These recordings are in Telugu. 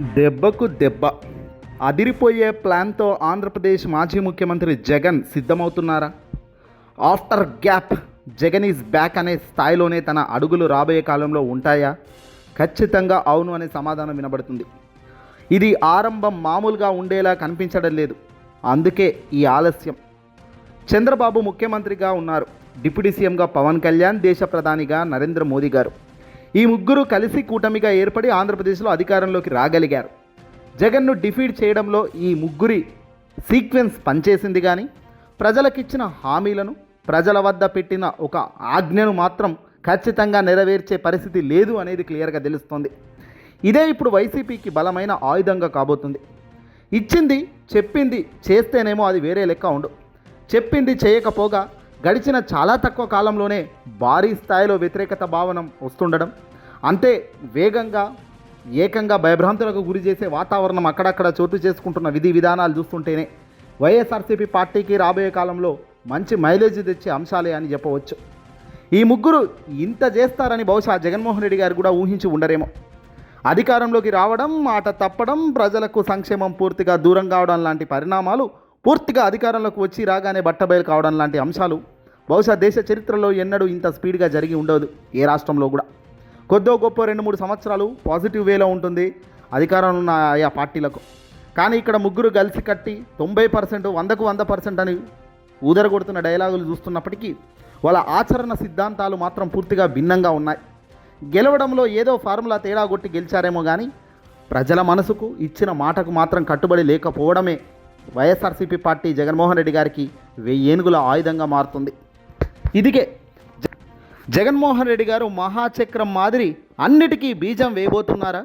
దెబ్బకు దెబ్బ. అదిరిపోయే ప్లాన్తో ఆంధ్రప్రదేశ్ మాజీ ముఖ్యమంత్రి Jagan సిద్ధమవుతున్నారా? After gap Jagan is back అనే స్థాయిలోనే తన అడుగులు రాబోయే కాలంలో ఉంటాయా? ఖచ్చితంగా అవును అనే సమాధానం వినబడుతుంది. ఇది ఆరంభం మామూలుగా ఉండేలా కనిపించడం లేదు. అందుకే ఈ ఆలస్యం. చంద్రబాబు ముఖ్యమంత్రిగా ఉన్నారు. డిప్యూటీ సీఎంగా పవన్ కళ్యాణ్ దేశ ప్రధానిగా నరేంద్ర మోదీ గారు. ఈ ముగ్గురు కలిసి కూటమిగా ఏర్పడి ఆంధ్రప్రదేశ్లో అధికారంలోకి రాగలిగారు. జగన్ను డిఫీట్ చేయడంలో ఈ ముగ్గురి సీక్వెన్స్ పనిచేసింది కానీ ప్రజలకిచ్చిన హామీలను ప్రజల వద్ద పెట్టిన ఒక ఆజ్ఞను మాత్రం ఖచ్చితంగా నెరవేర్చే పరిస్థితి లేదు అనేది క్లియర్గా తెలుస్తోంది. ఇదే ఇప్పుడు వైసీపీకి బలమైన ఆయుధంగా కాబోతుంది. ఇచ్చింది చెప్పింది చేస్తేనేమో అది వేరే లెక్క ఉండు. చెప్పింది చేయకపోగా గడిచిన చాలా తక్కువ కాలంలోనే భారీ స్థాయిలో వ్యతిరేకత భావనం వస్తుండడం అంతే వేగంగా ఏకంగా భయభ్రాంతులకు గురి చేసే వాతావరణం అక్కడక్కడ చోటు చేసుకుంటున్న విధి విధానాలు చూస్తుంటేనే వైఎస్ఆర్సీపీ పార్టీకి రాబోయే కాలంలో మంచి మైలేజ్ తెచ్చే అంశాలే అని చెప్పవచ్చు. ఈ ముగ్గురు ఇంత చేస్తారని బహుశా జగన్మోహన్ రెడ్డి గారు కూడా ఊహించి ఉండరేమో. అధికారంలోకి రావడం మాట తప్పడం ప్రజలకు సంక్షేమం పూర్తిగా దూరం కావడం లాంటి పరిణామాలు పూర్తిగా అధికారంలోకి వచ్చి రాగానే బట్టబయలు కావడం లాంటి అంశాలు బహుశా దేశ చరిత్రలో ఎన్నడూ ఇంత స్పీడ్గా జరిగి ఉండదు ఏ రాష్ట్రంలో కూడా. కొద్దో గొప్ప రెండు మూడు సంవత్సరాలు పాజిటివ్ వేలో ఉంటుంది. అధికారంలో ఉన్న ఆయా పార్టీలకు. కానీ ఇక్కడ ముగ్గురు కలిసి కట్టి తొంభై పర్సెంట్ వందకు వంద పర్సెంట్ అని ఊదరగొడుతున్న డైలాగులు చూస్తున్నప్పటికీ వాళ్ళ ఆచరణ సిద్ధాంతాలు మాత్రం పూర్తిగా భిన్నంగా ఉన్నాయి. గెలవడంలో ఏదో ఫార్ములా తేడా కొట్టి గెలిచారేమో కానీ ప్రజల మనసుకు ఇచ్చిన మాటకు మాత్రం కట్టుబడి లేకపోవడమే వైఎస్ఆర్సీపీ పార్టీ జగన్మోహన్ రెడ్డి గారికి వెయ్యేనుగుల ఆయుధంగా మారుతుంది. ఇదిగే జగన్మోహన్ రెడ్డి గారు మహాచక్రం మాదిరి అన్నిటికీ బీజం వేయబోతున్నారా?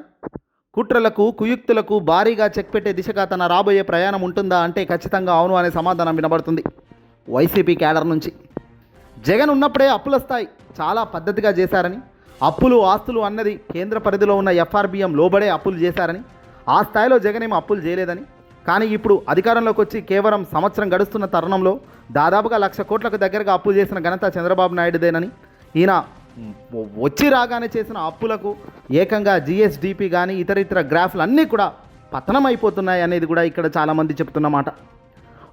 కుట్రలకు కుయుక్తులకు భారీగా చెక్ పెట్టే దిశగా తన రాబోయే ప్రయాణం ఉంటుందా అంటే ఖచ్చితంగా అవును అనే సమాధానం వినబడుతుంది వైసీపీ క్యాడర్ నుంచి. జగన్ ఉన్నప్పుడే అప్పుల స్థాయి చాలా పద్ధతిగా చేశారని అప్పులు ఆస్తులు అన్నది కేంద్ర పరిధిలో ఉన్న ఎఫ్ఆర్బిఎం లోబడే అప్పులు చేశారని ఆ స్థాయిలో జగన్ ఏమో అప్పులు చేయలేదని. కానీ ఇప్పుడు అధికారంలోకి వచ్చి కేవలం సంవత్సరం గడుస్తున్న తరుణంలో దాదాపుగా లక్ష కోట్లకు దగ్గరగా అప్పులు చేసిన ఘనత చంద్రబాబు నాయుడుదేనని ఈయన వచ్చి రాగానే చేసిన అప్పులకు ఏకంగా జిఎస్డిపి కానీ ఇతర ఇతర గ్రాఫ్లు అన్నీ కూడా పతనం అయిపోతున్నాయి అనేది కూడా ఇక్కడ చాలామంది చెప్తున్నమాట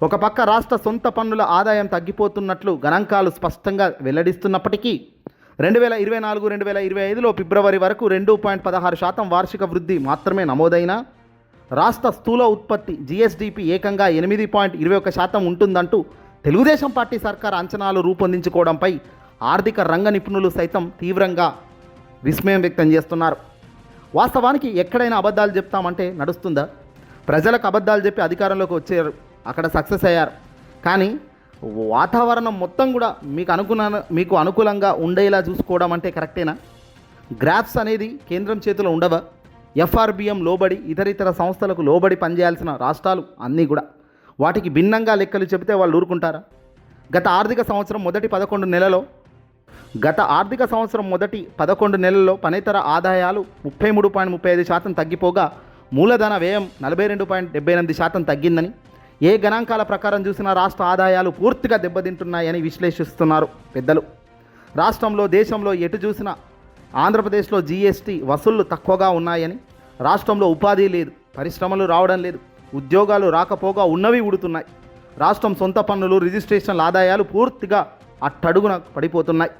ఒక పక్క రాష్ట్ర సొంత పన్నుల ఆదాయం తగ్గిపోతున్నట్లు గణాంకాలు స్పష్టంగా వెల్లడిస్తున్నప్పటికీ రెండు వేల ఇరవై నాలుగు రెండు వేల ఇరవై ఐదులో ఫిబ్రవరి వరకు రెండు పాయింట్ పదహారు శాతం వార్షిక వృద్ధి మాత్రమే నమోదైనా రాష్ట్ర స్థూల ఉత్పత్తి జిఎస్డిపి ఏకంగా ఎనిమిది పాయింట్ ఇరవై ఒక శాతం ఉంటుందంటూ తెలుగుదేశం పార్టీ సర్కార్ అంచనాలు రూపొందించుకోవడంపై ఆర్థిక రంగ నిపుణులు సైతం తీవ్రంగా విస్మయం వ్యక్తం చేస్తున్నారు. వాస్తవానికి ఎక్కడైనా అబద్ధాలు చెప్తామంటే నడుస్తుందా? ప్రజలకు అబద్ధాలు చెప్పి అధికారంలోకి వచ్చారు. అక్కడ సక్సెస్ అయ్యారు. కానీ వాతావరణం మొత్తం కూడా మీకు అనుకున్న మీకు అనుకూలంగా ఉండేలా చూసుకోవడం అంటే కరెక్టేనా? గ్రాఫ్స్ అనేది కేంద్రం చేతిలో ఉండవా? ఎఫ్ఆర్బిఎం లోబడి ఇతర ఇతర సంస్థలకు లోబడి పనిచేయాల్సిన రాష్ట్రాలు అన్నీ కూడా. వాటికి భిన్నంగా లెక్కలు చెబితే వాళ్ళు ఊరుకుంటారా? గత ఆర్థిక సంవత్సరం మొదటి పదకొండు నెలలో గత ఆర్థిక సంవత్సరం మొదటి పదకొండు నెలల్లో పనితర ఆదాయాలు ముప్పై మూడు పాయింట్ ముప్పై ఐదు శాతం తగ్గిపోగా మూలధన వ్యయం నలభై రెండు పాయింట్ డెబ్బై ఎనిమిది శాతం తగ్గిందని ఏ గణాంకాల ప్రకారం చూసినా రాష్ట్ర ఆదాయాలు పూర్తిగా దెబ్బతింటున్నాయని విశ్లేషిస్తున్నారు పెద్దలు. రాష్ట్రంలో దేశంలో ఎటు చూసినా ఆంధ్రప్రదేశ్లో జీఎస్టీ వసూళ్ళు తక్కువగా ఉన్నాయని రాష్ట్రంలో ఉపాధి లేదు పరిశ్రమలు రావడం లేదు ఉద్యోగాలు రాకపోగా ఉన్నవి ఉడుతున్నాయి రాష్ట్రం సొంత పన్నులు రిజిస్ట్రేషన్ల ఆదాయాలు పూర్తిగా అట్టడుగున పడిపోతున్నాయి.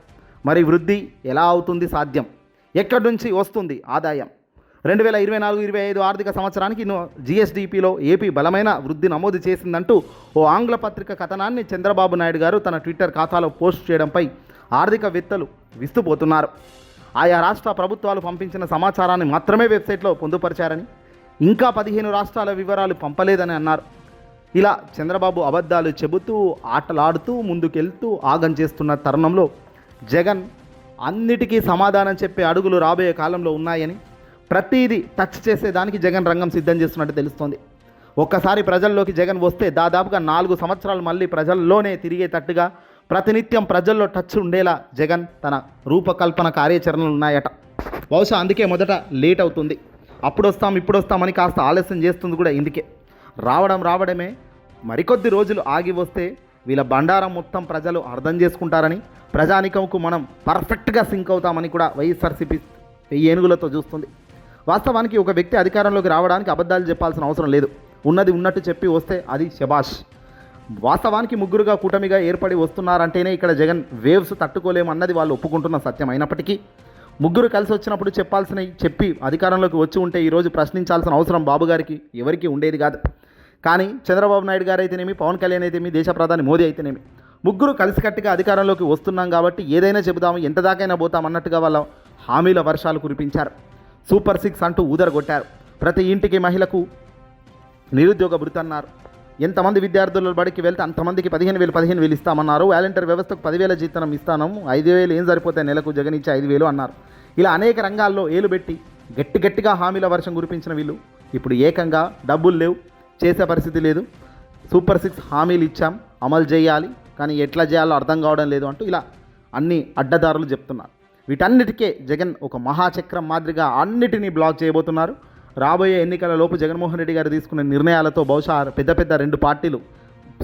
మరి వృద్ధి ఎలా అవుతుంది సాధ్యం? ఎక్కడి నుంచి వస్తుంది ఆదాయం? రెండు వేల ఇరవై నాలుగు ఇరవై ఐదు ఆర్థిక సంవత్సరానికి జిఎస్డిపిలో ఏపీ బలమైన వృద్ధి నమోదు చేసిందంటూ ఓ ఆంగ్ల పత్రిక కథనాన్ని చంద్రబాబు నాయుడు గారు తన ట్విట్టర్ ఖాతాలో పోస్ట్ చేయడంపై ఆర్థికవేత్తలు విస్తుపోతున్నారు. ఆయా రాష్ట్ర ప్రభుత్వాలు పంపించిన సమాచారాన్ని మాత్రమే వెబ్సైట్లో పొందుపరిచారని ఇంకా పదిహేను రాష్ట్రాల వివరాలు పంపలేదని అన్నారు. ఇలా చంద్రబాబు అబద్ధాలు చెబుతూ ఆటలాడుతూ ముందుకెళ్తూ ఆగం చేస్తున్న తరుణంలో జగన్ అన్నిటికీ సమాధానం చెప్పే అడుగులు రాబోయే కాలంలో ఉన్నాయని ప్రతిదీ టచ్ చేసేదానికి జగన్ రంగం సిద్ధం చేస్తున్నట్టు తెలుస్తోంది. ఒక్కసారి ప్రజల్లోకి జగన్ వస్తే దాదాపుగా నాలుగు సంవత్సరాలు మళ్ళీ ప్రజల్లోనే తిరిగేటట్టుగా ప్రతినిత్యం ప్రజల్లో టచ్ ఉండేలా జగన్ తన రూపకల్పన కార్యాచరణలు ఉన్నాయట. బహుశా అందుకే మొదట లేట్ అవుతుంది. అప్పుడు వస్తాం ఇప్పుడు వస్తామని కాస్త ఆలస్యం చేస్తుంది కూడా ఇందుకే. రావడం రావడమే మరికొద్ది రోజులు ఆగి వస్తే వీళ్ళ బండారం మొత్తం ప్రజలు అర్థం చేసుకుంటారని ప్రజానికంకు మనం పర్ఫెక్ట్గా సింక్ అవుతామని కూడా వైఎస్ఆర్సీపీ వెయ్యి ఏనుగులతో చూస్తుంది. వాస్తవానికి ఒక వ్యక్తి అధికారంలోకి రావడానికి అబద్ధాలు చెప్పాల్సిన అవసరం లేదు. ఉన్నది ఉన్నట్టు చెప్పి వస్తే అది శబాష్. వాస్తవానికి ముగ్గురుగా కూటమిగా ఏర్పడి వస్తున్నారంటేనే ఇక్కడ జగన్ వేవ్స్ తట్టుకోలేమన్నది వాళ్ళు ఒప్పుకుంటున్న సత్యం అయినప్పటికీ ముగ్గురు కలిసి వచ్చినప్పుడు చెప్పాల్సినవి చెప్పి అధికారంలోకి వచ్చి ఉంటే ఈరోజు ప్రశ్నించాల్సిన అవసరం బాబు గారికి ఎవరికీ ఉండేది కాదు. కానీ చంద్రబాబు నాయుడు గారు అయితేనేమి పవన్ కళ్యాణ్ అయితేనేమి దేశ ప్రధాని మోదీ అయితేనేమి. ముగ్గురు కలిసికట్టుగా అధికారంలోకి వస్తున్నాం కాబట్టి ఏదైనా చెబుదాము ఎంత దాకైనా పోతాం అన్నట్టుగా వాళ్ళ హామీల వర్షాలు కురిపించారు. సూపర్ సిక్స్ అంటూ ఊదరగొట్టారు. ప్రతి ఇంటికి మహిళకు నిరుద్యోగ భృతి అన్నారు. ఎంతమంది విద్యార్థుల బడికి వెళ్తే అంతమందికి పదిహేను వేలు పదిహేను వేలు ఇస్తామన్నారు. వాలంటీర్ వ్యవస్థకు పదివేల జీతనం ఇస్తాను ఐదు వేలు ఏం సరిపోతాయి నెలకు జగన్ ఇచ్చే ఐదు వేలు అన్నారు. ఇలా అనేక రంగాల్లో ఏలు పెట్టి గట్టి గట్టిగా హామీల వర్షం కురిపించిన వీళ్ళు. ఇప్పుడు ఏకంగా డబ్బులు లేవు. చేసే పరిస్థితి లేదు. సూపర్ సిక్స్ హామీలు ఇచ్చాం అమలు చేయాలి కానీ ఎట్లా చేయాలో అర్థం కావడం లేదు అంటూ ఇలా అన్ని అడ్డదారులు చెప్తున్నారు. వీటన్నిటికే జగన్ ఒక మహాచక్రం మాదిరిగా అన్నిటినీ బ్లాక్ చేయబోతున్నారు. రాబోయే ఎన్నికల లోపు జగన్మోహన్ రెడ్డి గారు తీసుకునే నిర్ణయాలతో బహుశా పెద్ద పెద్ద రెండు పార్టీలు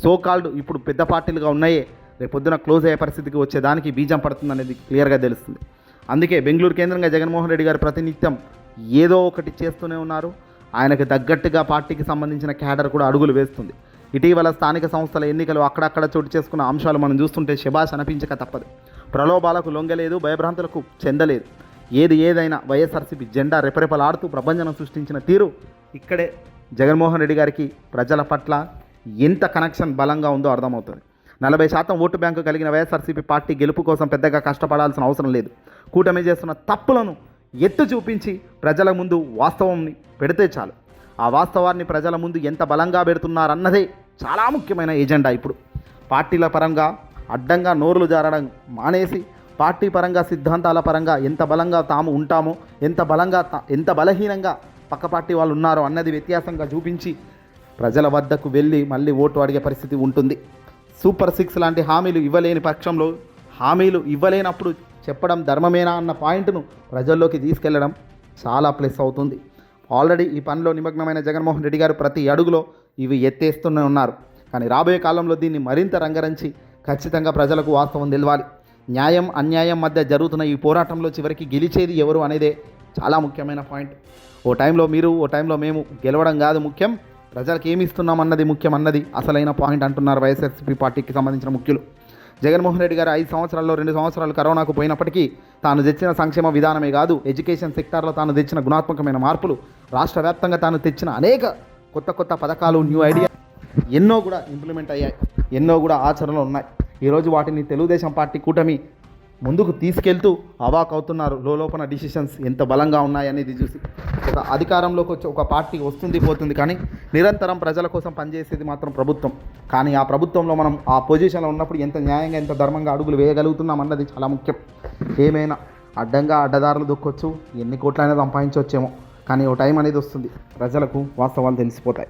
సో కాల్డ్ ఇప్పుడు పెద్ద పార్టీలుగా ఉన్నాయే రేపు పొద్దున క్లోజ్ అయ్యే పరిస్థితికి వచ్చేదానికి బీజం పడుతుంది అనేది క్లియర్గా తెలుస్తుంది. అందుకే బెంగళూరు కేంద్రంగా జగన్మోహన్ రెడ్డి గారు ప్రతినిత్యం ఏదో ఒకటి చేస్తూనే ఉన్నారు. ఆయనకు తగ్గట్టుగా పార్టీకి సంబంధించిన క్యాడర్ కూడా అడుగులు వేస్తుంది. ఇటీవల స్థానిక సంస్థల ఎన్నికలు అక్కడక్కడ చోటు చేసుకున్న అంశాలు మనం చూస్తుంటే శభాష్ అనిపించక తప్పదు. ప్రలోభాలకు లొంగలేదు భయభ్రాంతులకు చెందలేదు. ఏది ఏదైనా వైఎస్ఆర్సీపీ జెండా రెపరెపలాడుతూ ప్రభంజనం సృష్టించిన తీరు ఇక్కడే జగన్మోహన్ రెడ్డి గారికి ప్రజల పట్ల ఎంత కనెక్షన్ బలంగా ఉందో అర్థమవుతుంది. నలభై శాతం ఓటు బ్యాంకు కలిగిన వైఎస్ఆర్సీపీ పార్టీ గెలుపు కోసం పెద్దగా కష్టపడాల్సిన అవసరం లేదు. కూటమి చేస్తున్న తప్పులను ఎత్తు చూపించి ప్రజల ముందు వాస్తవంని పెడితే చాలు. ఆ వాస్తవాన్ని ప్రజల ముందు ఎంత బలంగా పెడుతున్నారన్నదే చాలా ముఖ్యమైన ఎజెండా ఇప్పుడు. పార్టీల పరంగా అడ్డంగా నోరులు జారడం మానేసి పార్టీ పరంగా సిద్ధాంతాల పరంగా ఎంత బలంగా తాము ఉంటామో ఎంత బలంగా తా- ఎంత బలహీనంగా పక్క పార్టీ వాళ్ళు ఉన్నారో అన్నది వ్యత్యాసంగా చూపించి ప్రజల వద్దకు వెళ్ళి మళ్ళీ ఓటు అడిగే పరిస్థితి ఉంటుంది. సూపర్ సిక్స్ లాంటి హామీలు ఇవ్వలేని పక్షంలో హామీలు ఇవ్వలేనప్పుడు చెప్పడం ధర్మమేనా అన్న పాయింట్ను ప్రజల్లోకి తీసుకెళ్ళడం చాలా ప్లస్ అవుతుంది. ఆల్రెడీ ఈ పనిలో నిమగ్నమైన జగన్మోహన్ రెడ్డి గారు ప్రతి అడుగులో ఇవి ఎత్తేస్తూనే ఉన్నారు. కానీ రాబోయే కాలంలో దీన్ని మరింత రంగరించి ఖచ్చితంగా ప్రజలకు వాస్తవం తెలవాలి. న్యాయం అన్యాయం మధ్య జరుగుతున్న ఈ పోరాటంలో చివరికి గెలిచేది ఎవరు అనేదే చాలా ముఖ్యమైన పాయింట్. ఓ టైంలో మీరు ఓ టైంలో మేము గెలవడం కాదు ముఖ్యం. ప్రజలకు ఏమి ఇస్తున్నాం అన్నది ముఖ్యం అన్నది అసలైన పాయింట్ అంటున్నారు వైఎస్ఆర్సీపీ పార్టీకి సంబంధించిన ముఖ్యులు. జగన్మోహన్ రెడ్డి గారు ఐదు సంవత్సరాల్లో రెండు సంవత్సరాలు కరోనాకు పోయినప్పటికీ తాను తెచ్చిన సంక్షేమ విధానమే కాదు ఎడ్యుకేషన్ సెక్టార్లో తాను తెచ్చిన గుణాత్మకమైన మార్పులు రాష్ట్ర వ్యాప్తంగా తాను తెచ్చిన అనేక కొత్త కొత్త పథకాలు న్యూ ఐడియా ఎన్నో కూడా ఇంప్లిమెంట్ అయ్యాయి ఎన్నో కూడా ఆచరణలో ఉన్నాయి. ఈరోజు వాటిని తెలుగుదేశం పార్టీ కూటమి ముందుకు తీసుకెళ్తూ అవాక్ అవుతున్నారు లోపల డిసిషన్స్ ఎంత బలంగా ఉన్నాయనేది చూసి ఒక అధికారంలోకి వచ్చి ఒక పార్టీ వస్తుంది పోతుంది కానీ నిరంతరం ప్రజల కోసం పనిచేసేది మాత్రం ప్రభుత్వం. కానీ ఆ ప్రభుత్వంలో మనం ఆ పొజిషన్లో ఉన్నప్పుడు ఎంత న్యాయంగా ఎంత ధర్మంగా అడుగులు వేయగలుగుతున్నాం అన్నది చాలా ముఖ్యం. ఏమైనా అడ్డంగా అడ్డదారులు దొక్కొచ్చు ఎన్ని కోట్లైనా సంపాదించవచ్చేమో. కానీ ఓ టైం అనేది వస్తుంది. ప్రజలకు వాస్తవాలు తెలిసిపోతాయి.